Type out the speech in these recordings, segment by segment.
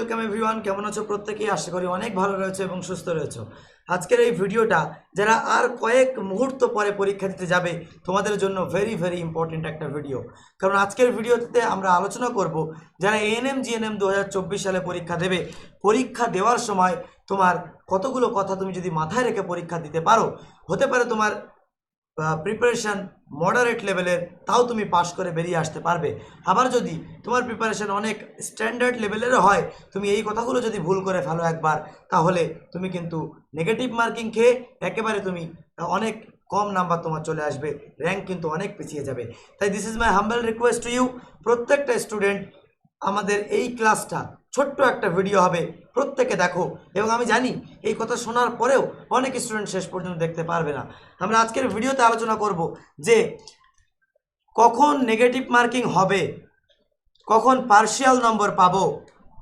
Welcome everyone কেমন আছো প্রত্যেকেই? আশা করি অনেক ভালো রয়েছে এবং সুস্থ রয়েছে। আজকের এই ভিডিওটা যারা আর কয়েক মুহূর্ত পরে পরীক্ষা দিতে যাবে, তোমাদের জন্য ভেরি ভেরি ইম্পর্টেন্ট একটা ভিডিও কারণ আজকের ভিডিওতে আমরা আলোচনা করব যারা এএনএম জিএনএম দু হাজার চব্বিশ সালে পরীক্ষা দেবে, পরীক্ষা দেওয়ার সময় তোমার কতগুলো কথা তুমি যদি মাথায় রেখে পরীক্ষা দিতে পারো, হতে পারে তোমার প্রিপারেশান মডারেট লেভেলের তাও তুমি পাশ করে বেরিয়ে আসতে পারবে। আবার যদি তোমার প্রিপারেশান অনেক স্ট্যান্ডার্ড লেভেলেরও হয়, তুমি এই কথাগুলো যদি ভুল করে ফেলো একবার, তাহলে তুমি কিন্তু নেগেটিভ মার্কিং খেয়ে একেবারে তুমি অনেক কম নাম্বার তোমার চলে আসবে র্যাঙ্ক কিন্তু অনেক পিছিয়ে যাবে। তাই this is my humble request to you প্রত্যেকটা স্টুডেন্ট আমাদের এই ক্লাসটা ছোট্ট একটা ভিডিও হবে, প্রত্যেকে দেখো। এবং আমি জানি, এই কথা শোনার পরেও অনেক স্টুডেন্ট শেষ পর্যন্ত দেখতে পারবে না। আমরা আজকের ভিডিওতে আলোচনা করব যে, কখন নেগেটিভ মার্কিং হবে, কখন পার্শিয়াল নম্বর পাবো,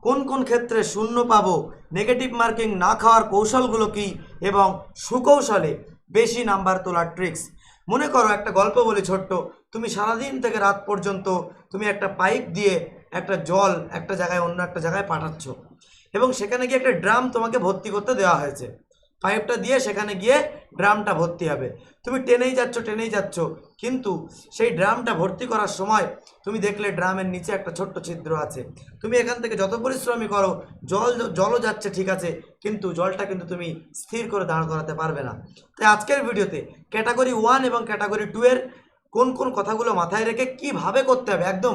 কোন কোন ক্ষেত্রে শূন্য পাবো নেগেটিভ মার্কিং না খাওয়ার কৌশলগুলো কি, এবং সুকৌশলে বেশি নাম্বার তোলার ট্রিক্স মনে করো একটা গল্প বলি ছোট্ট, তুমি সারাদিন থেকে রাত পর্যন্ত তুমি একটা পাইপ দিয়ে একটা জল একটা জায়গায়, অন্য একটা জায়গায় পাঠাচ্ছ। এবং সেখানে গিয়ে একটা ড্রাম তোমাকে ভর্তি করতে দেওয়া হয়েছে। পাইপটা দিয়ে সেখানে গিয়ে ড্রামটা ভর্তি হবে। তুমি টেনেই যাচ্ছ টেনেই যাচ্ছ। কিন্তু সেই ড্রামটা ভর্তি করার সময় তুমি দেখলে ড্রামের নিচে একটা ছোট্ট ছিদ্র আছে। তুমি এখান থেকে যত পরিশ্রমই করো, জল, জলও যাচ্ছে ঠিক আছে, কিন্তু জলটা কিন্তু তুমি স্থির করে দাঁড় করাতে পারবে না। তাই আজকের ভিডিওতে ক্যাটাগরি ওয়ান এবং ক্যাটাগরি টু এর কোন কোন কথাগুলো মাথায় রেখে কীভাবে করতে হবে, একদম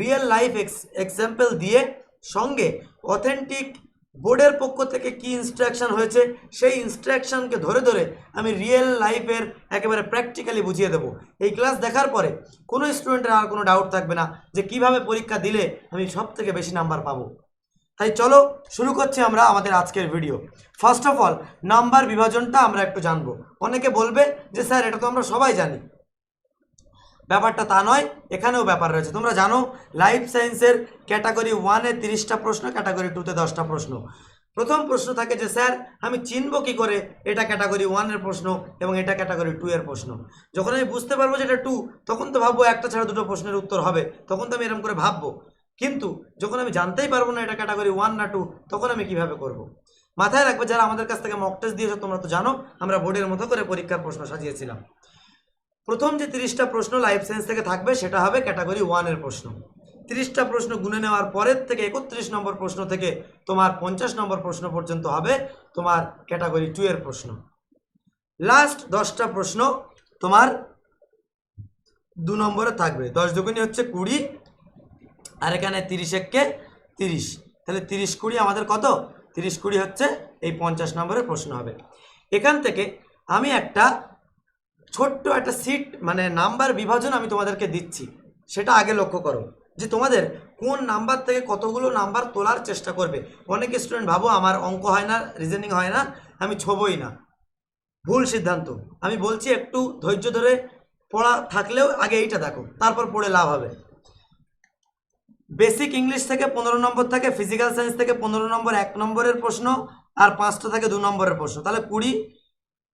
রিয়েল লাইফ এক্স এক্সাম্পল দিয়ে সঙ্গে অথেন্টিক বোর্ডের পক্ষ থেকে কি ইনস্ট্রাকশন হয়েছে, সেই ইনস্ট্রাকশনকে ধরে ধরে আমি রিয়েল লাইফের একেবারে প্র্যাকটিক্যালি বুঝিয়ে দেবো। এই ক্লাস দেখার পরে কোনো স্টুডেন্টের আর কোনো ডাউট থাকবে না যে কীভাবে পরীক্ষা দিলে আমি সব থেকে বেশি নাম্বার পাবো। তাই চলো শুরু করছি আমরা আমাদের আজকের video first of all number বিভাজনটা আমরা একটু জানব। অনেকে বলবে যে স্যার, এটা তো আমরা সবাই জানি। ব্যাপারটা তা নয়, এখানেও ব্যাপার রয়েছে। তোমরা জানো লাইফ সায়েন্সের ক্যাটাগরি ওয়ানে তিরিশটা প্রশ্ন ক্যাটাগরি টুতে দশটা প্রশ্ন। প্রথম প্রশ্ন থাকে যে, স্যার, আমি চিনব কি করে? এটা ক্যাটাগরি ওয়ানের প্রশ্ন এবং এটা ক্যাটাগরি টু এর প্রশ্ন। যখন আমি বুঝতে পারব যে এটা টু তখন তো ভাববো একটা ছাড়া দুটো প্রশ্নের উত্তর হবে। তখন তো আমি এরকম করে ভাববো। কিন্তু যখন আমি জানতেই পারব না এটা ক্যাটাগরি ওয়ান না টু তখন আমি কীভাবে করব। মাথায় রাখবে, যারা আমাদের কাছ থেকে মক টেস্ট দিয়েছ, তোমরা তো জানো, আমরা বোর্ডের মতো করে পরীক্ষার প্রশ্ন সাজিয়েছিলাম। প্রথম যে তিরিশটা প্রশ্ন লাইফ সায়েন্স থেকে থাকবে, সেটা হবে ক্যাটাগরি ওয়ানের প্রশ্ন। তিরিশটা প্রশ্ন গুনে নেওয়ার পরের থেকে একত্রিশ নম্বর প্রশ্ন থেকে তোমার পঞ্চাশ নম্বর প্রশ্ন পর্যন্ত হবে তোমার ক্যাটাগরি টু এর প্রশ্ন। লাস্ট দশটা প্রশ্ন তোমার দু নম্বরে থাকবে। দশ দুগুনি হচ্ছে কুড়ি, আর এখানে তিরিশ এককে তিরিশ। তাহলে তিরিশ কুড়ি আমাদের কত? তিরিশ কুড়ি হচ্ছে এই পঞ্চাশ নম্বরের প্রশ্ন হবে। এখান থেকে আমি একটা ছোট্ট একটা সিট মানে নাম্বার বিভাজন আমি তোমাদেরকে দিচ্ছি। সেটা আগে লক্ষ্য করো। যে তোমাদের কোন নাম্বার থেকে কতগুলো নাম্বার তোলার চেষ্টা করবে। অনেক স্টুডেন্ট ভাবো, আমার অঙ্ক হয় না রিজনিং হয় না, আমি ছবই না। ভুল সিদ্ধান্ত। আমি বলছি একটু ধৈর্য ধরে পড়া থাকলেও আগে এইটা দেখো, তারপর পড়ে লাভ হবে। বেসিক ইংলিশ থেকে পনেরো নম্বর থাকে ফিজিক্যাল সায়েন্স থেকে পনেরো নম্বর, এক নম্বরের প্রশ্ন, আর পাঁচটা থাকে দু নম্বরের প্রশ্ন। তাহলে কুড়ি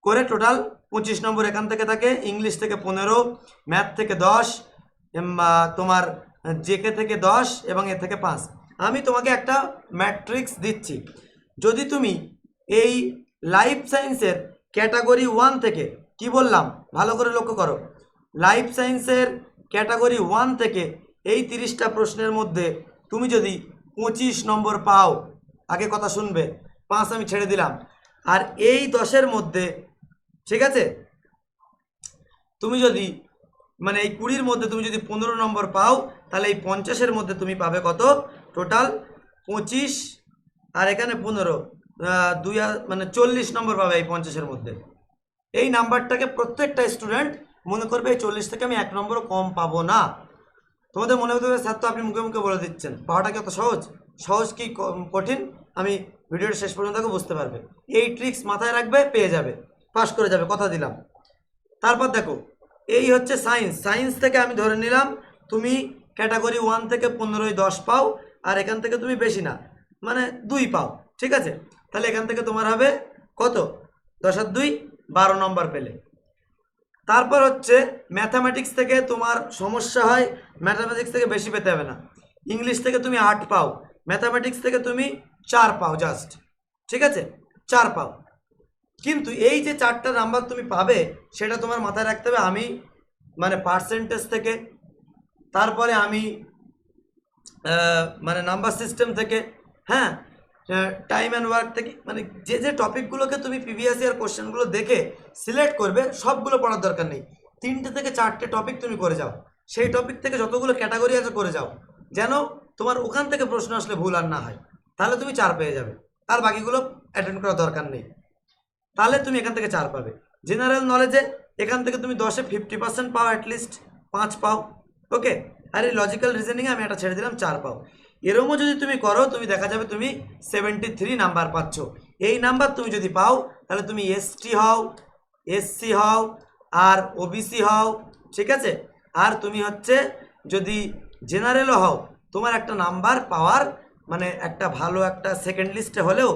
করে টোটাল পঁচিশ নম্বর এখান থেকে থাকে, ইংলিশ থেকে পনেরো, ম্যাথ থেকে দশ তোমার জেকে থেকে দশ এবং এ থেকে পাঁচ। আমি তোমাকে একটা ম্যাট্রিক্স দিচ্ছি। যদি তুমি এই লাইফ সায়েন্সের ক্যাটাগরি ওয়ান থেকে, কি বললাম? ভালো করে লক্ষ্য করো। লাইফ সায়েন্সের ক্যাটাগরি ওয়ান থেকে এই তিরিশটা প্রশ্নের মধ্যে তুমি যদি পঁচিশ নম্বর পাও, আগে কথা শুনবে, পাঁচ আমি ছেড়ে দিলাম। আর এই দশের মধ্যে ঠিক আছে? তুমি যদি মানে এই কুড়ির মধ্যে তুমি যদি পনেরো নম্বর পাও, তাহলে এই পঞ্চাশের মধ্যে তুমি পাবে কত? টোটাল পঁচিশ, আর এখানে পনেরো দুই মানে চল্লিশ নম্বর পাবে এই পঞ্চাশের মধ্যে। এই নাম্বারটাকে প্রত্যেকটা স্টুডেন্ট মনে করবে এই চল্লিশ থেকে আমি এক নম্বরও কম পাবো না। তোমাদের মনে হতে স্যার তো আপনি মুখে মুখে বলে দিচ্ছেন। পাওয়াটা কি অত সহজ? সহজ কি কঠিন? আমি ভিডিওর শেষ পর্যন্ত বুঝতে পারবে। এই ট্রিক্স মাথায় রাখবে, পেয়ে যাবে। পাস করে যাবে, কথা দিলাম। তারপর দেখো, এই হচ্ছে সায়েন্স সায়েন্স থেকে আমি ধরে নিলাম, তুমি ক্যাটাগরি ওয়ান থেকে পনেরোই দশ পাও, আর এখান থেকে তুমি বেশি না মানে দুই পাও, ঠিক আছে? তাহলে এখান থেকে তোমার হবে কত? দশ আর দুই, বারো নম্বর পেলে। তারপর হচ্ছে ম্যাথামেটিক্স থেকে তোমার সমস্যা হয় ম্যাথামেটিক্স থেকে বেশি পেতে হবে না। ইংলিশ থেকে তুমি আট পাও ম্যাথামেটিক্স থেকে তুমি চার পাও জাস্ট ঠিক আছে? চার পাও। কিন্তু এই যে চারটা নাম্বার তুমি পাবে, সেটা তোমার মাথায় রাখতে হবে। আমি মানে পার্সেন্টেজ থেকে, তারপরে আমি মানে নাম্বার সিস্টেম থেকে হ্যাঁ টাইম অ্যান্ড ওয়ার্ক থেকে মানে যে যে টপিকগুলোকে তুমি প্রিভিয়াস ইয়ার কোশ্চেনগুলো দেখে সিলেক্ট করবে, সবগুলো পড়ার দরকার নেই। তিনটে থেকে চারটে টপিক তুমি করে যাও। সেই টপিক থেকে যতগুলো ক্যাটাগরি আছে করে যাও। যেন তোমার ওখান থেকে প্রশ্ন আসলে ভুল আর না হয়। তাহলে তুমি চার পেয়ে যাবে। আর বাকিগুলো অ্যাটেন্ড করার দরকার নেই। তাহলে তুমি এখান থেকে চার পাবে। জেনারেল নলেজে এখান থেকে তুমি দশে ফিফটি পার্সেন্ট পাও অ্যাটলিস্ট পাঁচ পাও। ওকে আর এই লজিক্যাল রিজনিংয়ে আমি এটা ছেড়ে দিলাম, চার পাও। এরমও যদি তুমি করো, তুমি দেখা যাবে তুমি সেভেন্টি থ্রি নাম্বার পাচ্ছ। এই নাম্বার তুমি যদি পাও, তাহলে তুমি এসটি হও এসসি হও, আর ওবিসি হও, ঠিক আছে? আর তুমি হচ্ছে যদি জেনারেলও হও, তোমার একটা নাম্বার পাওয়ার মানে একটা ভালো একটা সেকেন্ড লিস্টে হলেও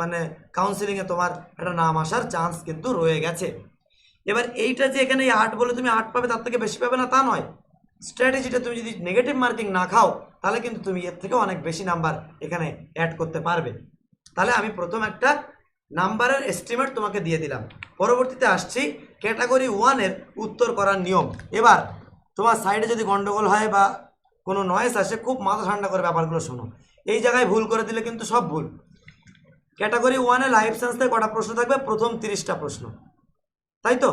মানে কাউন্সিলিংয়ে তোমার একটা নাম আসার চান্স কিন্তু রয়ে গেছে। এবার এইটা যে এখানে আট বলে তুমি আট পাবে, তার থেকে বেশি পাবে না, তা নয়। স্ট্র্যাটেজিটা তুমি যদি নেগেটিভ মার্কিং না খাও, তাহলে কিন্তু তুমি এর থেকে অনেক বেশি নাম্বার এখানে অ্যাড করতে পারবে। তাহলে আমি প্রথম একটা নাম্বারের এস্টিমেট তোমাকে দিয়ে দিলাম। পরবর্তীতে আসছি ক্যাটাগরি ওয়ানের উত্তর করার নিয়ম। এবার তোমার সাইডে যদি গন্ডগোল হয় বা কোনো নয়েস আসে, খুব মাথা ঠান্ডা করে ব্যাপারগুলো শোনো। এই জায়গায় ভুল করে দিলে কিন্তু সব ভুল। ক্যাটাগরি ওয়ানে লাইফ সায়েন্স থেকে কটা প্রশ্ন থাকবে? প্রথম তিরিশটা প্রশ্ন। তাই তো?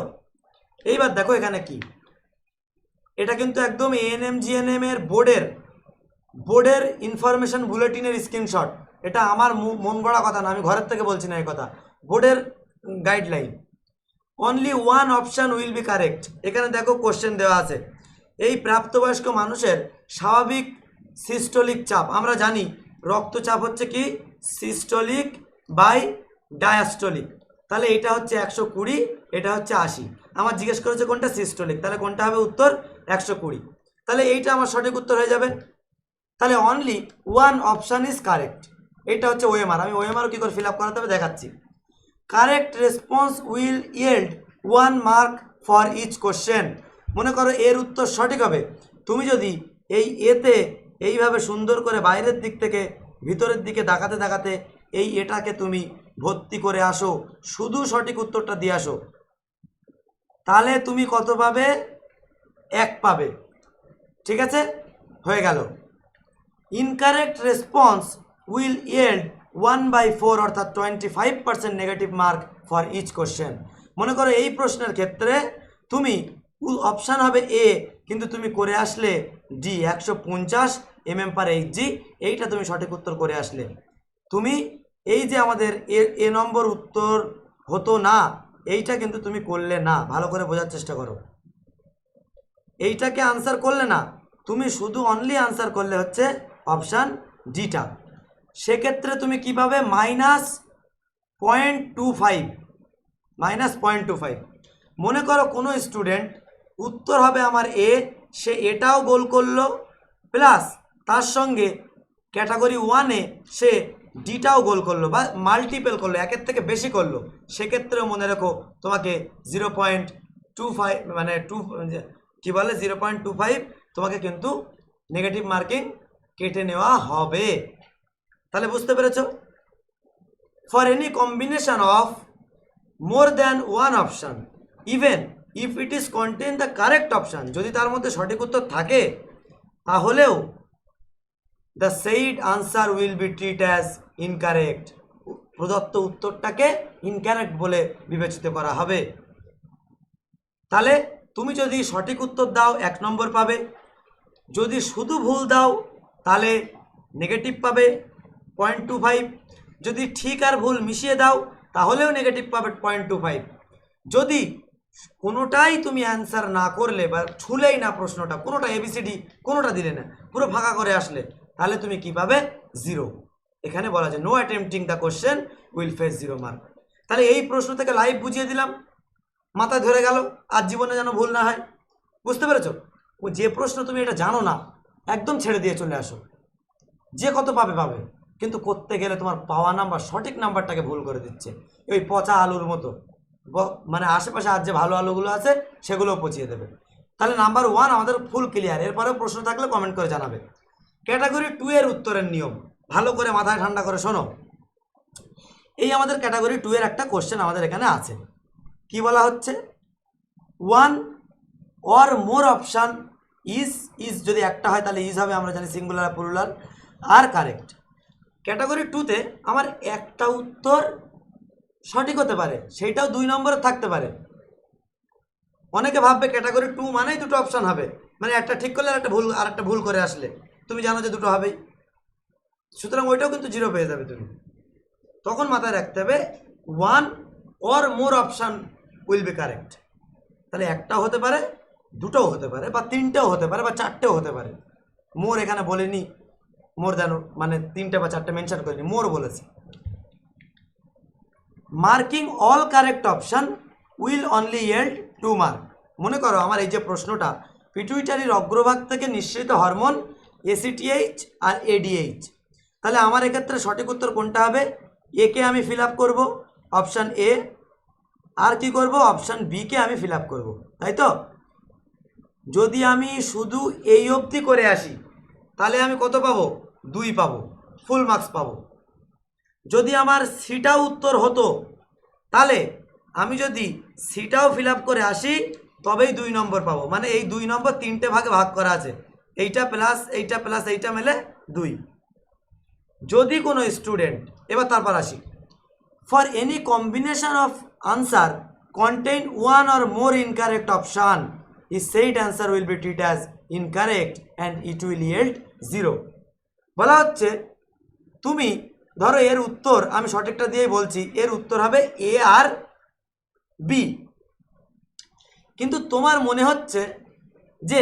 এইবার দেখো এখানে কি। এটা কিন্তু একদম এএনএম জিএনএম এর বোর্ডের বোর্ডের ইনফরমেশন বুলেটিনের স্ক্রিনশট এটা আমার মন গড়া কথা না, আমি ঘরের থেকে বলছি না এই কথা। বোর্ডের guideline only one option will be correct এখানে দেখো কোশ্চেন দেওয়া আছে। এই প্রাপ্তবয়স্ক মানুষের স্বাভাবিক সিস্টোলিক চাপ। আমরা জানি, রক্তচাপ হচ্ছে কি? সিস্টোলিক বাই ডায়াস্টোলিক তাহলে এটা হচ্ছে একশো কুড়ি, এটা হচ্ছে আশি। আমার জিজ্ঞেস করেছে কোনটা সিস্টোলিক তাহলে কোনটা হবে উত্তর একশো কুড়ি। তাহলে এইটা আমার সঠিক উত্তর হয়ে যাবে। তাহলে only one option is correct এটা হচ্ছে ওএমআর আমি ওএমআরও কী করে ফিল আপ করাতে হবে? দেখাচ্ছি। Correct response will yield one mark for each question মনে করো এর উত্তর সঠিক হবে। তুমি যদি এই এতে এইভাবে সুন্দর করে বাইরের দিক থেকে ভিতরের দিকে দেখাতে দেখাতে এই এটাকে তুমি ভর্তি করে আসো। শুধু সঠিক উত্তরটা দিয়ে আসো। তাহলে তুমি কত পাবে? এক পাবে। ঠিক আছে? হয়ে গেল। Incorrect response will yield one by four অর্থাৎ twenty five percent negative mark for each question মনে করো এই প্রশ্নের ক্ষেত্রে তুমি অপশান হবে এ কিন্তু তুমি করে আসলে ডি একশো পঞ্চাশ M M per H G এইটা তুমি সঠিক উত্তর করে আসলে। তুমি এই যে আমাদের এ নম্বর উত্তর হতো না, এইটা কিন্তু তুমি করলে না। ভালো করে বোঝার চেষ্টা করো। এইটাকে আনসার করলে না, তুমি শুধু অনলি আনসার করলে হচ্ছে অপশান ডিটা সেক্ষেত্রে তুমি কি পাবে? Minus point two five minus point two five মনে করো কোনো স্টুডেন্ট উত্তর হবে আমার এ সে এটাও গোল করল প্লাস তার সঙ্গে ক্যাটাগরি ওয়ানে সে ডিটাও গোল করল বা মাল্টিপেল করল, একের থেকে বেশি করল, সেক্ষেত্রেও মনে রেখো তোমাকে জিরো পয়েন্ট টু ফাইভ মানে টু কী বলে জিরো পয়েন্ট টু ফাইভ তোমাকে কিন্তু নেগেটিভ মার্কিং কেটে নেওয়া হবে। তাহলে বুঝতে পেরেছ? For any combination of more than one option even if it is contain the correct option যদি তার মধ্যে সঠিক উত্তর থাকে, তাহলেও the said answer will be treat as incorrect প্রদত্ত উত্তরটাকে ইনকারেক্ট বলে বিবেচিত করা হবে। তাহলে তুমি যদি সঠিক উত্তর দাও, এক নম্বর পাবে। যদি শুধু ভুল দাও, তাহলে নেগেটিভ পাবে। পয়েন্ট টু ফাইভ যদি ঠিক আর ভুল মিশিয়ে দাও, তাহলেও নেগেটিভ পাবে পয়েন্ট টু ফাইভ যদি কোনোটাই তুমি অ্যান্সার না করলে বা ছুলেই না প্রশ্নটা, কোনোটা এবিসিডি কোনোটা দিলে না, পুরো ফাঁকা করে আসলে তাহলে তুমি কি পাবে? জিরো এখানে বলা যায় no attempting the question will face zero mark তাহলে এই প্রশ্ন থেকে লাইভ বুঝিয়ে দিলাম। মাথায় ধরে গেল, আর জীবনে যেন ভুল না হয়। বুঝতে পেরেছ? ও যে প্রশ্ন তুমি এটা জানো না, একদম ছেড়ে দিয়ে চলে আসো। যে কত পাবে পাবে। কিন্তু করতে গেলে তোমার পাওয়া নাম্বার, সঠিক নাম্বারটাকে ভুল করে দিচ্ছে। ওই পচা আলুর মতো। মানে আশেপাশে আর যে ভালো আলুগুলো আছে, সেগুলোও পচিয়ে দেবে। তাহলে নাম্বার ওয়ান আমাদের ফুল ক্লিয়ার এরপরেও প্রশ্ন থাকলে কমেন্ট করে জানাবে। ক্যাটাগরি টু এর উত্তরের নিয়ম। ভালো করে মাথায় ঠান্ডা করে শোনো। এই আমাদের ক্যাটাগরি টু এর একটা কোশ্চেন আমাদের এখানে আছে। কি বলা হচ্ছে? One or more option is is যদি একটা হয় তাহলে ইজ হবে, আমরা জানি সিঙ্গুলার প্লুরাল আর কারেক্ট ক্যাটাগরি টুতে আমার একটা উত্তর সঠিক হতে পারে, সেইটাও দুই নম্বরে থাকতে পারে। অনেকে ভাববে ক্যাটাগরি টু মানেই দুটো অপশান হবে। মানে একটা ঠিক করলে আর একটা ভুল, আর একটা ভুল করে আসলে। তুমি জানো যে দুটো হবেই। সুতরাং ওইটাও কিন্তু জিরো পেয়ে যাবে তুমি। তখন মাথায় রাখতে হবে one or more option will be correct তাহলে একটাও হতে পারে, দুটোও হতে পারে, বা তিনটেও হতে পারে, বা চারটেও হতে পারে। মোর এখানে বলিনি মোর দেন মানে তিনটে বা চারটে মেনশন করিনি মোর বলেছে। Marking all correct option will only yield two mark মনে করো আমার এই যে প্রশ্নটা পিটুইটারির অগ্রভাগ থেকে নিঃসৃত হরমোন এসিটিএইচ আর এডিএইচ তাহলে আমার এক্ষেত্রে সঠিক উত্তর কোনটা হবে? একে আমি ফিল আপ করব অপশান এ আর কি করব? অপশান বিকে আমি ফিল আপ করব, তাই তো? যদি আমি শুধু এই অবধি করে আসি, তাহলে আমি কত পাবো? দুই পাবো ফুল মার্কস পাবো। যদি আমার সিটাও উত্তর হতো, তাহলে আমি যদি সিটাও ফিল করে আসি, তবেই দুই নম্বর পাবো। মানে এই দুই নম্বর তিনটে ভাগে ভাগ করা আছে। এইটা প্লাস এইটা প্লাস এইটা মেলে দুই। যদি কোনো স্টুডেন্ট এবার তারপর আসি। For any combination of answer contain one or more incorrect option is said answer will be treat as incorrect and it will yield zero বলা হচ্ছে, তুমি ধরো এর উত্তর, আমি সঠিকটা দিয়েই বলছি, এর উত্তর হবে এ আর বি কিন্তু তোমার মনে হচ্ছে যে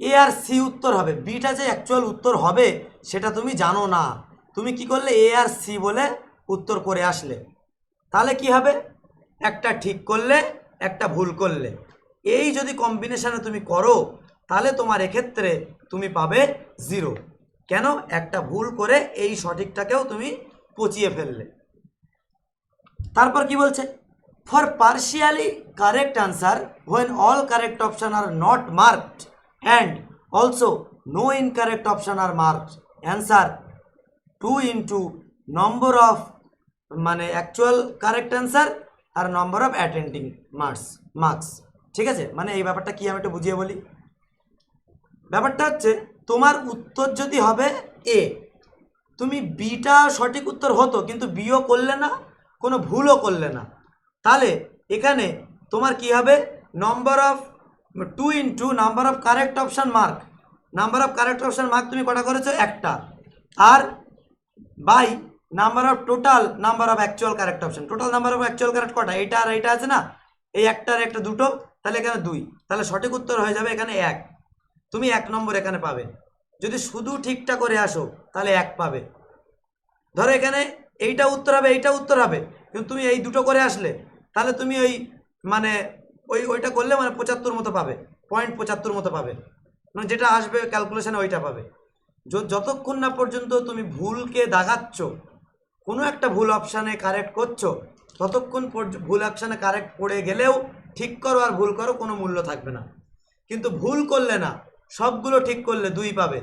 এ আর সি উত্তর হবে। বিটা যে অ্যাকচুয়াল উত্তর হবে, সেটা তুমি জানো না। তুমি কি করলে? এ আর সি বলে উত্তর করে আসলে। তাহলে কি হবে? একটা ঠিক করলে, একটা ভুল করলে। এই যদি কম্বিনেশনে তুমি করো, তাহলে তোমার এক্ষেত্রে তুমি পাবে জিরো কেন? একটা ভুল করে এই সঠিকটাকেও তুমি পচিয়ে ফেললে। তারপর কি বলছে? For partially correct answer when all correct option are not marked and also no incorrect option are marked answer two into number of মানে actual correct answer are number of attending marks marks ঠিক আছে? মানে এই ব্যাপারটা কি আমি একটু বুঝিয়ে বলি? ব্যাপারটা হচ্ছে, তোমার উত্তর যদি হবে এ তুমি বিটা সঠিক উত্তর হতো, কিন্তু বিও করলে না, কোনো ভুলও করলে না। তাহলে এখানে তোমার কি হবে? Number of two into number of correct option mark number of correct option mark তুমি কটা করেছ? একটা। আর by number of total number of actual correct option total number of actual correct কটা? এইটা আর এইটা আছে না? এই একটা আর একটা দুটো, তাহলে এখানে দুই। তাহলে সঠিক উত্তর হয়ে যাবে এখানে এক। তুমি এক নম্বর এখানে পাবে। যদি শুধু ঠিকটা করে আসো, তাহলে এক পাবে। ধরো এখানে এইটা উত্তর হবে, এইটা উত্তর হবে। কিন্তু তুমি এই দুটো করে আসলে, তাহলে তুমি ওই মানে ওই ওইটা করলে মানে পঁচাত্তর মতো পাবে। পয়েন্ট পঁচাত্তর মতো পাবে। মানে যেটা আসবে ক্যালকুলেশনে ওইটা পাবে। যতক্ষণ না পর্যন্ত তুমি ভুলকে দাগাচ্ছ, কোনো একটা ভুল অপশানে কারেক্ট করছ, ততক্ষণ ভুল অপশানে কারেক্ট পড়ে গেলেও ঠিক করো আর ভুল করো, কোনো মূল্য থাকবে না। কিন্তু ভুল করলে না, সবগুলো ঠিক করলে দুই পাবে।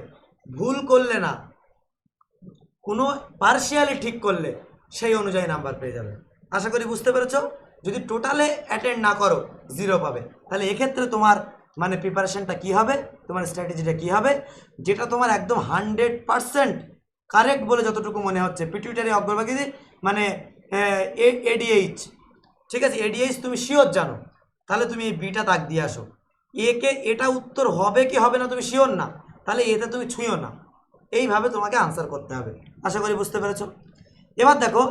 ভুল করলে না, কোনো পার্শিয়ালি ঠিক করলে সেই অনুযায়ী নাম্বার পেয়ে যাবে। আশা করি বুঝতে পেরেছ? যদি টোটালে অ্যাটেন্ড না করো জিরো পাবে। তাহলে এক্ষেত্রে তোমার মানে প্রিপারেশনটা কী হবে? তোমার স্ট্র্যাটেজিটা কী হবে? যেটা তোমার একদম হান্ড্রেড পারসেন্ট কারেক্ট বলে যতটুকু মনে হচ্ছে। পিটুইটারি অগ্রভাগী মানে এডিএইচ ঠিক আছে? এডিএইচ তুমি শিওর জানো। তাহলে তুমি এই বিটা তাক দিয়ে আসো। একে এটা উত্তর হবে কি হবে না তুমি শিওর না। তাহলে এতে তুমি ছুঁয়ো না। এইভাবে তোমাকে আনসার করতে হবে। আশা করি বুঝতে পেরেছ? এবার দেখো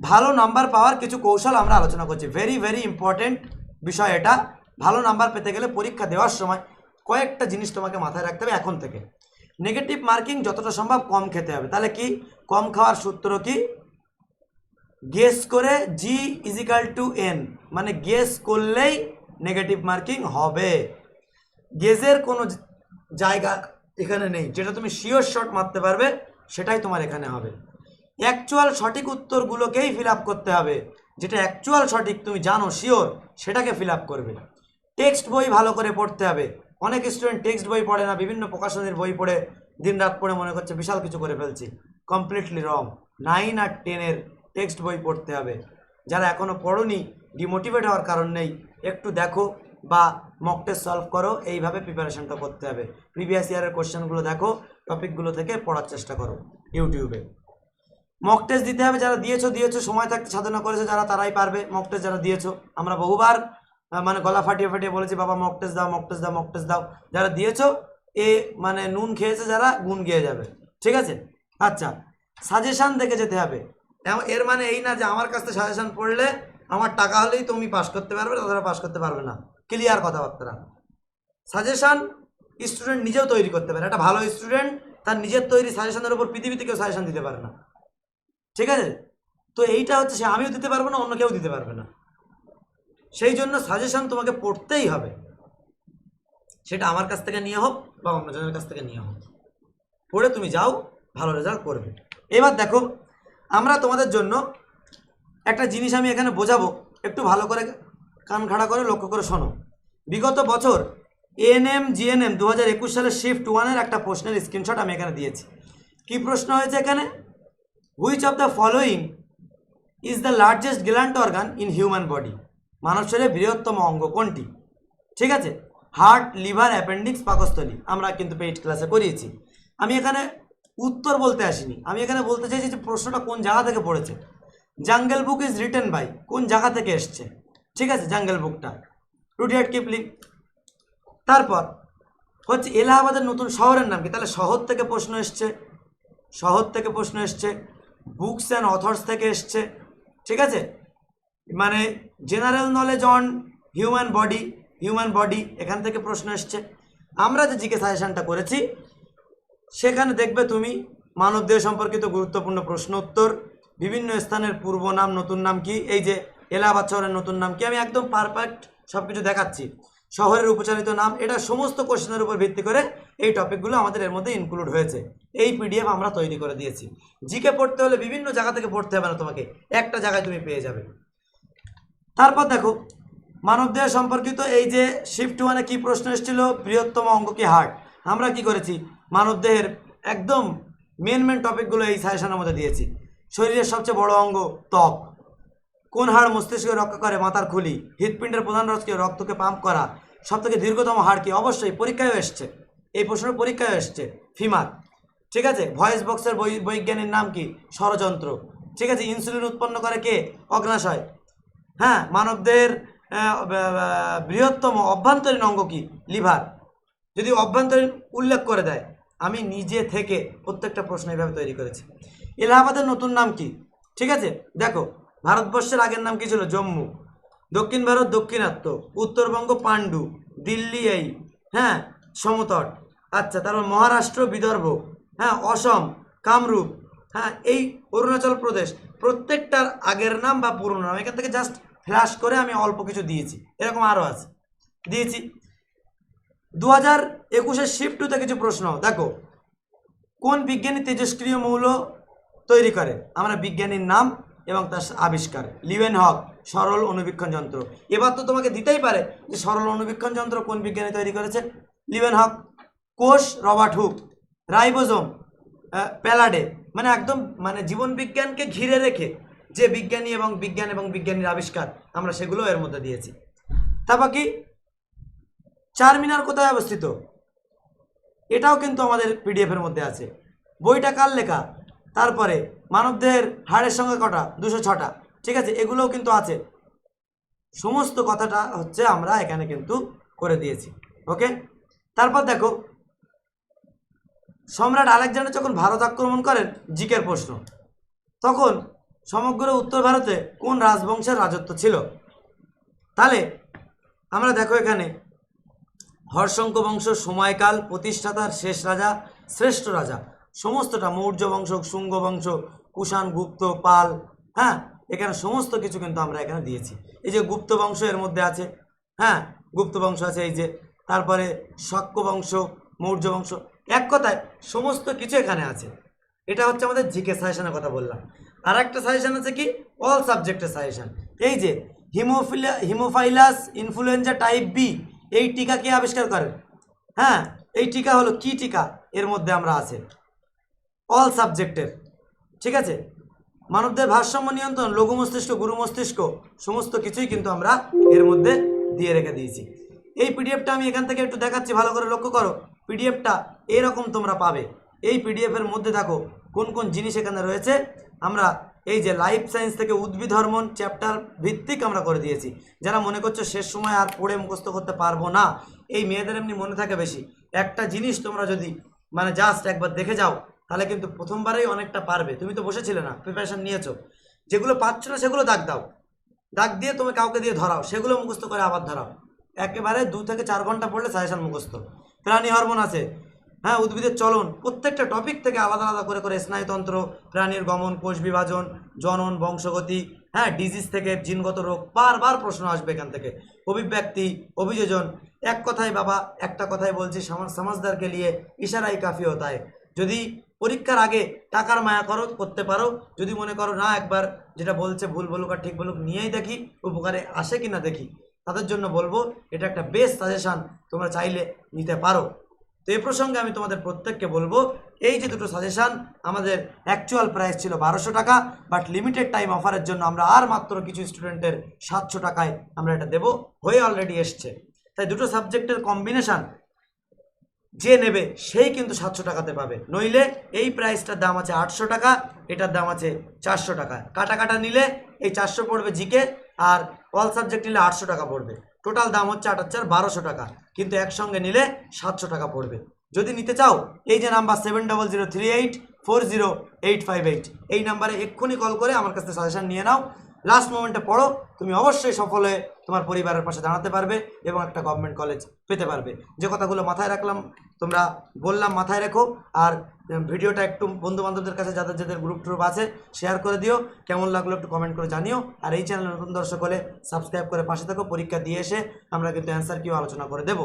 ভালো নাম্বার পাওয়ার কিছু কৌশল আমরা আলোচনা করছি। ভেরি ভেরি ইম্পর্টেন্ট বিষয় এটা। ভালো নাম্বার পেতে গেলে পরীক্ষা দেওয়ার সময় কয়েকটা জিনিস তোমাকে মাথায় রাখতে হবে এখন থেকে। নেগেটিভ মার্কিং যতটা সম্ভব কম খেতে হবে। তাহলে কি? কম খাওয়ার সূত্র কি? গেস করে G is equal to N মানে গেস করলেই নেগেটিভ মার্কিং হবে। গেজের কোনো জায়গা এখানে নেই। যেটা তুমি শিওর শট মারতে পারবে, সেটাই তোমার এখানে হবে। অ্যাকচুয়াল সঠিক উত্তরগুলোকেই ফিল করতে হবে। যেটা অ্যাকচুয়াল সঠিক, তুমি জানো শিওর সেটাকে ফিল করবে। টেক্সট বই ভালো করে পড়তে হবে। অনেক স্টুডেন্ট টেক্সট বই পড়ে না, বিভিন্ন প্রকাশনীর বই পড়ে দিনরাত পড়ে, মনে করছে বিশাল কিছু করে ফেলছি। কমপ্লিটলি রং নাইন আর টেনের টেক্সট বই পড়তে হবে। যারা এখনও পড়োনি ডিমোটিভেট হওয়ার কারণ নেই। একটু দেখো বা মক টেস্ট সলভ করো, এইভাবে প্রিপারেশনটা করতে হবে। প্রিভিয়াস ইয়ারের কোশ্চেনগুলো দেখো টপিকগুলো থেকে পড়ার চেষ্টা করো, ইউটিউবে। মক টেস্ট দিতে হবে, যারা দিয়েছ দিয়েছ, সময় থাকতে সাধনা করেছ, যারা তারাই পারবে। মক টেস্ট যারা দিয়েছ, আমরা বহুবার মানে গলা ফাটিয়ে ফাটিয়ে বলেছি, বাবা মক টেস্ট দাও মক টেস্ট দাও মক টেস্ট দাও। যারা দিয়েছ, এ মানে নুন খেয়েছে যারা, গুণ গিয়ে যাবে। ঠিক আছে? আচ্ছা সাজেশান দেখে যেতে হবে। এর মানে এই না যে আমার কাছ থেকে সাজেশান পড়লে আমার টাকা হলেই তুমি পাস করতে পারবে তারা পাস করতে পারবে না। ক্লিয়ার কথাবার্তা। সাজেশান স্টুডেন্ট নিজেও তৈরি করতে পারে। একটা ভালো স্টুডেন্ট তার নিজের তৈরি সাজেশনের উপর পৃথিবীতে কেউ সাজেশন দিতে পারে না। ঠিক আছে? তো এইটা হচ্ছে সে আমিও দিতে পারব না, অন্য কেউ দিতে পারবে না। সেই জন্য সাজেশন তোমাকে পড়তেই হবে। সেটা আমার কাছ থেকে নিয়ে হোক বা অন্যজনের কাছ থেকে নিয়ে হোক। পড়ে তুমি যাও, ভালো রেজাল্ট করবে। এবার দেখো, আমরা তোমাদের জন্য একটা জিনিস আমি এখানে বোঝাবো। একটু ভালো করে কান খাড়া করে লক্ষ্য করে শোনো। বিগত বছর এএনএম জিএনএম দু হাজার একুশ সালের শিফট ওয়ানের একটা প্রশ্নের স্ক্রিনশট আমি এখানে দিয়েছি। কি প্রশ্ন হয়েছে এখানে? Which of the following is the largest gland organ in human body মানব শরীরের বৃহত্তম অঙ্গ কোনটি? ঠিক আছে? হার্ট লিভার অ্যাপেন্ডিক্স পাকস্থলী। আমরা কিন্তু পেইড ক্লাসে করিয়েছি। আমি এখানে উত্তর বলতে আসিনি। আমি এখানে বলতে চাইছি যে প্রশ্নটা কোন জায়গা থেকে পড়েছে? Jungle Book is written by কোন জায়গা থেকে এসছে? ঠিক আছে জাঙ্গেল বুকটা রুডিয়ার্ড কিপলিং তারপর হচ্ছে এলাহাবাদের নতুন শহরের নাম কি? তাহলে শহর থেকে প্রশ্ন এসছে। শহর থেকে প্রশ্ন এসছে। বুকস অ্যান্ড অথর্স থেকে এসছে, ঠিক আছে? মানে general knowledge on human body human body এখান থেকে প্রশ্ন এসছে। আমরা যে জিকে সাজেশনটা করেছি, সেখানে দেখবে তুমি মানবদেহ সম্পর্কিত গুরুত্বপূর্ণ প্রশ্ন উত্তর, বিভিন্ন স্থানের পূর্ব নাম নতুন নাম কি? এই যে এলাহাবাদ শহরের নতুন নাম কি? আমি একদম পারফেক্ট সব কিছু দেখাচ্ছি। শহরের উপচারিত নাম, এটা সমস্ত কোশ্চেনের উপর ভিত্তি করে এই টপিকগুলো আমাদের এর মধ্যে ইনক্লুড হয়েছে। এই পিডিএফ আমরা তৈরি করে দিয়েছি। জিকে পড়তে হলে বিভিন্ন জায়গা থেকে পড়তে হবে না তোমাকে, একটা জায়গায় তুমি পেয়ে যাবে। তারপর দেখো, মানবদেহ সম্পর্কিত এই যে শিফট ওয়ানে কি প্রশ্ন এসেছিল, বৃহত্তম অঙ্গ কি হার্ট আমরা কি করেছি? মানবদেহের একদম মেন মেন টপিকগুলো এই সাজেশনের মধ্যে দিয়েছি। শরীরের সবচেয়ে বড় অঙ্গ ত্বক। কোন হাড় মস্তিষ্ককে রক্ষা করে? মাথার খুলি। হৃৎপিণ্ডের প্রধান রসকে রক্তকে পাম্প করা। সব থেকে দীর্ঘতম হাড় কি? অবশ্যই পরীক্ষায় এসছে। এই প্রশ্নের পরীক্ষায় এসছে। ফিমার। ঠিক আছে? ভয়েস বক্সের বৈজ্ঞানিক নাম কি? ষড়যন্ত্র। ঠিক আছে? ইনসুলিন উৎপন্ন করে কে? অগ্নাশয়। হ্যাঁ? মানবদের বৃহত্তম অভ্যন্তরীণ অঙ্গ কি? লিভার। যদি অভ্যন্তরীণ উল্লেখ করে দেয়, আমি নিজে থেকে প্রত্যেকটা প্রশ্ন এভাবে তৈরি করেছি। এলাহাবাদের নতুন নাম কি? ঠিক আছে? দেখো ভারতবর্ষের আগের নাম কি ছিল? জম্মু। দক্ষিণ ভারত দক্ষিণাত্য, উত্তরবঙ্গ পাণ্ডু, দিল্লি এই হ্যাঁ সমতট। আচ্ছা তারপর মহারাষ্ট্র, বিদর্ভ হ্যাঁ অসম, কামরূপ হ্যাঁ এই অরুণাচল প্রদেশ। প্রত্যেকটার আগের নাম বা পুরনো নাম, এখান থেকে জাস্ট ফ্ল্যাশ করে আমি অল্প কিছু দিয়েছি। এরকম আরও আছে। দিয়েছি। দু হাজার একুশের শিফট টুতে কিছু প্রশ্ন। দেখো, কোন বিজ্ঞানী তেজস্ক্রিয় মৌল তৈরি করে? আমরা বিজ্ঞানীর নাম এবং তার আবিষ্কার। লিওয়েন হক, সরল অনুবীক্ষণ যন্ত্র। এবার তো তোমাকে দিতেই পারে যে সরল অনুবীক্ষণ যন্ত্র কোন বিজ্ঞানী তৈরি করেছে। লিওয়েন হক, কোষ, রবার্ট হুক, রাইবোজোম প্যালাডে মানে একদম মানে জীবন বিজ্ঞানকে ঘিরে রেখে যে বিজ্ঞানী এবং বিজ্ঞান এবং বিজ্ঞানীর আবিষ্কার, আমরা সেগুলো এর মধ্যে দিয়েছি। তারপর কি চারমিনার কোথায় অবস্থিত? এটাও কিন্তু আমাদের পিডিএফ এর মধ্যে আছে। বইটা কার লেখা? তারপরে মানবদেহের হাড়ের সংখ্যা কটা? দুশো ছটা। ঠিক আছে? এগুলোও কিন্তু আছে। সমস্ত কথাটা হচ্ছে আমরা এখানে কিন্তু করে দিয়েছি। ওকে? তারপর দেখো, সম্রাট আলেকজান্ডার যখন ভারত আক্রমণ করেন, জিকের প্রশ্ন। তখন সমগ্র উত্তর ভারতে কোন রাজবংশের রাজত্ব ছিল? তাহলে আমরা দেখো এখানে হর্ষঙ্ক বংশ, সময়কাল, প্রতিষ্ঠাতার শেষ রাজা, শ্রেষ্ঠ রাজা, সমস্তটা মৌর্য বংশ, শুঙ্গ বংশ কুষাণ, গুপ্ত, পাল হ্যাঁ? এখানে সমস্ত কিছু কিন্তু আমরা এখানে দিয়েছি। এই যে গুপ্ত বংশ এর মধ্যে আছে হ্যাঁ? গুপ্ত বংশ আছে এই যে, তারপরে শক্য বংশ, মৌর্য বংশ, এক কথায় সমস্ত কিছু এখানে আছে। এটা হচ্ছে আমাদের জিকে সাজেশনের কথা বললাম। আর একটা সাজেশন আছে কি? অল সাবজেক্টের সাজেশন। এই যে, haemophilus, haemophilus influenzae type B এই টিকা কে আবিষ্কার করেন হ্যাঁ? এই টিকা হলো কি টিকা? এর মধ্যে আমরা আছে। অল সাবজেক্টের ঠিক আছে? মানবদের ভারসাম্য নিয়ন্ত্রণ, লঘু মস্তিষ্ক, গুরু মস্তিষ্ক, সমস্ত কিছুই কিন্তু আমরা এর মধ্যে দিয়ে রেখে দিয়েছি। এই পিডিএফটা আমি এখান থেকে একটু দেখাচ্ছি, ভালো করে লক্ষ্য করো। পিডিএফটা এরকম তোমরা পাবে। এই পিডিএফ এর মধ্যে দেখো কোন কোন জিনিস এখানে রয়েছে। আমরা এই যে লাইফ সায়েন্স থেকে উদ্ভিদ হরমোন চ্যাপ্টার ভিত্তিক আমরা করে দিয়েছি। যারা মনে করছ শেষ সময় আর পড়ে মুখস্থ করতে পারব না, এই মেয়েদের এমনি মনে থাকে বেশি। একটা জিনিস তোমরা যদি মানে জাস্ট একবার দেখে যাও তাহলে কিন্তু প্রথমবারেই অনেকটা পারবে। তুমি তো বসেছিলে না প্রিপারেশন নিয়েছো। যেগুলো পাচ্ছ না সেগুলো দাগ দাও। দাগ দিয়ে তুমি কাউকে দিয়ে ধরাও, সেগুলো মুখস্থ করে আবার ধরাও। একেবারে দু থেকে চার ঘণ্টা পড়লে সাজেশন মুখস্থ। প্রাণী হরমোন আছে। হ্যাঁ উদ্ভিদের চলন, প্রত্যেকটা টপিক থেকে আলাদা আলাদা করে করে স্নায়ুতন্ত্র, প্রাণীর গমন, কোষ বিভাজন, জনন, বংশগতি হ্যাঁ ডিজিজ থেকে জিনগত রোগ, বারবার প্রশ্ন আসবে এখান থেকে। অভিব্যক্তি, অভিযোজন, এক কথায় বাবা, একটা কথাই বলছি, সমাজ সমাজদারকে নিয়ে ইশারাই কাফি হতা হয় যদি পরীক্ষার আগে টাকার মায়া করো, করতে পারো। যদি মনে করো, না, একবার যেটা বলছে ভুল বলুক আর ঠিক বলুক, নিয়েই দেখি, উপকারে আসে কি না দেখি। তাদের জন্য বলব, এটা একটা বেস্ট সাজেশান তোমরা চাইলে নিতে পারো। তো এই প্রসঙ্গে আমি তোমাদের প্রত্যেককে বলব, এই যে দুটো সাজেশান আমাদের অ্যাকচুয়াল প্রাইস ছিল বারোশো টাকা বাট লিমিটেড টাইম অফারের জন্য আমরা আর মাত্র কিছু স্টুডেন্টের সাতশো টাকায় আমরা এটা দেবো, হয়ে অলরেডি এসছে। তাই দুটো সাবজেক্টের কম্বিনেশান যে নেবে সেই কিন্তু সাতশো টাকাতে পাবে। নইলে এই প্রাইসটার দাম আছে আটশো টাকা, এটার দাম আছে চারশো টাকা। কাটা কাটা নিলে এই চারশো পড়বে জিকে আর অল সাবজেক্ট নিলে আটশো টাকা পড়বে। টোটাল দাম হচ্ছে আট চার বারোশো টাকা। কিন্তু একসঙ্গে নিলে সাতশো টাকা পড়বে। যদি নিতে চাও, এই যে number seven double zero three eight four zero eight five eight এই নাম্বারে এক্ষুনি কল করে আমার কাছে সাজেশন নিয়ে নাও। লাস্ট মোমেন্টে পড়ো, তুমি অবশ্যই সফল হয়ে তোমার পরিবারের পাশে দাঁড়াতে পারবে এবং একটা গভর্নমেন্ট কলেজ পেতে পারবে। যে কথাগুলো মাথায় রাখলাম, তোমরা বললাম মাথায় রেখো, আর ভিডিওটা একটু বন্ধু বান্ধবদের কাছে, যাদের যাদের গ্রুপ ট্রুপ আছে শেয়ার করে দিও। কেমন লাগল একটু কমেন্ট করে জানিও। আর এই চ্যানেলে নতুন দর্শক হলে সাবস্ক্রাইব করে পাশে থাকো, পরীক্ষা দিয়ে এসে আমরা কিন্তু অ্যান্সার কিও আলোচনা করে দেবো।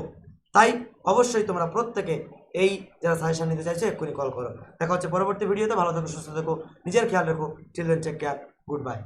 তাই অবশ্যই তোমরা প্রত্যেকে এই, যারা সাজেশন নিতে চাইছো, এক্ষুনি কল করো। দেখা হচ্ছে পরবর্তী ভিডিওতে ভালো থাকো, সুস্থ থাকো, নিজের খেয়াল রেখো। Children take care goodbye